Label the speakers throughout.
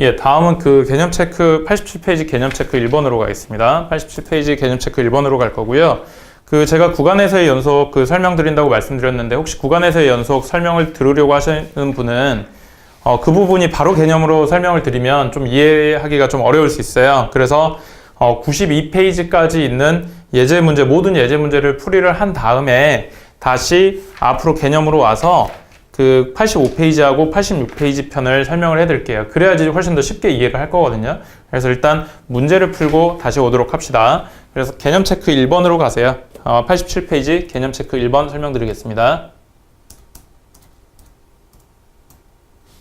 Speaker 1: 예, 다음은 그 개념 체크 87페이지 개념 체크 1번으로 가겠습니다. 87페이지 개념 체크 1번으로 갈 거고요. 그 제가 구간에서의 연속 그 설명드린다고 말씀드렸는데 혹시 구간에서의 연속 설명을 들으려고 하시는 분은 어, 그 부분이 바로 개념으로 설명을 드리면 좀 이해하기가 좀 어려울 수 있어요. 그래서 어, 92페이지까지 있는 예제 문제 모든 예제 문제를 풀이를 한 다음에 다시 앞으로 개념으로 와서 그 85페이지하고 86페이지 편을 설명을 해드릴게요. 그래야지 훨씬 더 쉽게 이해를 할 거거든요. 그래서 일단 문제를 풀고 다시 오도록 합시다. 그래서 개념 체크 1번으로 가세요. 어, 87페이지 개념 체크 1번 설명드리겠습니다.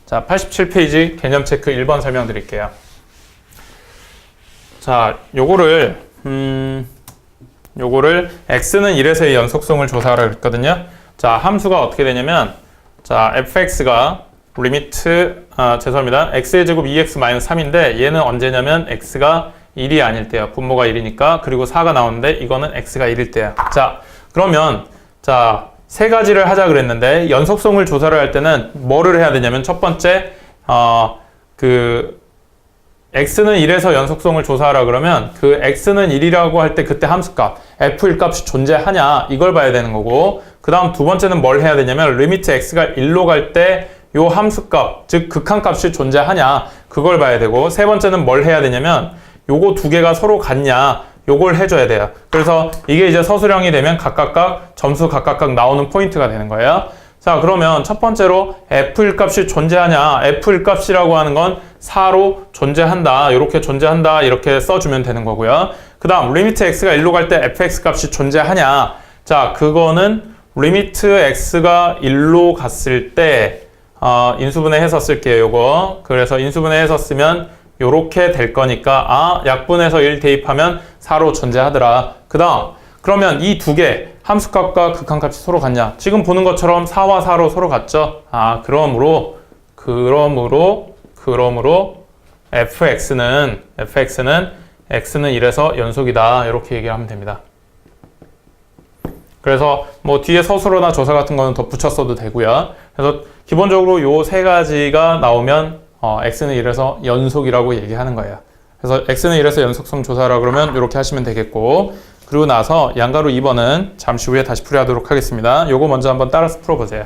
Speaker 1: 자, 87페이지 개념 체크 1번 설명드릴게요. 자, 요거를 음, 요거를 x는 1에서의 연속성을 조사하라 그랬거든요. 자, 함수가 어떻게 되냐면 자, fx가 리미트 아, 죄송합니다. x의 제곱 2x 마이너스 3인데 얘는 언제냐면 x가 1이 아닐 때요. 분모가 1이니까 그리고 4가 나오는데 이거는 x가 1일 때야. 자, 그러면 자, 세 가지를 하자 그랬는데 연속성을 조사를 할 때는 뭐를 해야 되냐면 첫 번째 어, 그 x는 1에서 연속성을 조사하라 그러면 그 x는 1이라고 할 때 그때 함수값 f1 값이 존재하냐 이걸 봐야 되는 거고 그 다음 두 번째는 뭘 해야 되냐면 리미트 x가 1로 갈 때 요 함수값 즉 극한값이 존재하냐 그걸 봐야 되고 세 번째는 뭘 해야 되냐면 요거 두 개가 서로 같냐 요걸 해줘야 돼요. 그래서 이게 이제 서술형이 되면 각각각 점수 각각각 나오는 포인트가 되는 거예요 자 그러면 첫 번째로 f1 값이 존재하냐? f1 값이라고 하는 건 4로 존재한다. 이렇게 존재한다. 이렇게 써주면 되는 거고요. 그 다음 리미트 x가 1로 갈 때 fx 값이 존재하냐? 자 그거는 리미트 x가 1로 갔을 때 어, 인수분해 해서 쓸게요 요거. 그래서 인수분해 해서 쓰면 요렇게 될 거니까 아 약분해서 1 대입하면 4로 존재하더라. 그 다음 그러면 이 두 개 함수값과 극한값이 서로 같냐? 지금 보는 것처럼 4와 4로 서로 같죠? 아 그러므로 그러므로 그러므로 fx는 fx는 x는 1에서 연속이다. 이렇게 얘기하면 됩니다. 그래서 뭐 뒤에 서술어나 조사 같은 거는 더 붙였어도 되고요. 그래서 기본적으로 요 세 가지가 나오면 어, x는 1에서 연속이라고 얘기하는 거예요. 그래서 x는 1에서 연속성 조사라 그러면 이렇게 하시면 되겠고 그리고 나서 양가루 2번은 잠시 후에 다시 풀이하도록 하겠습니다. 요거 먼저 한번 따라서 풀어보세요.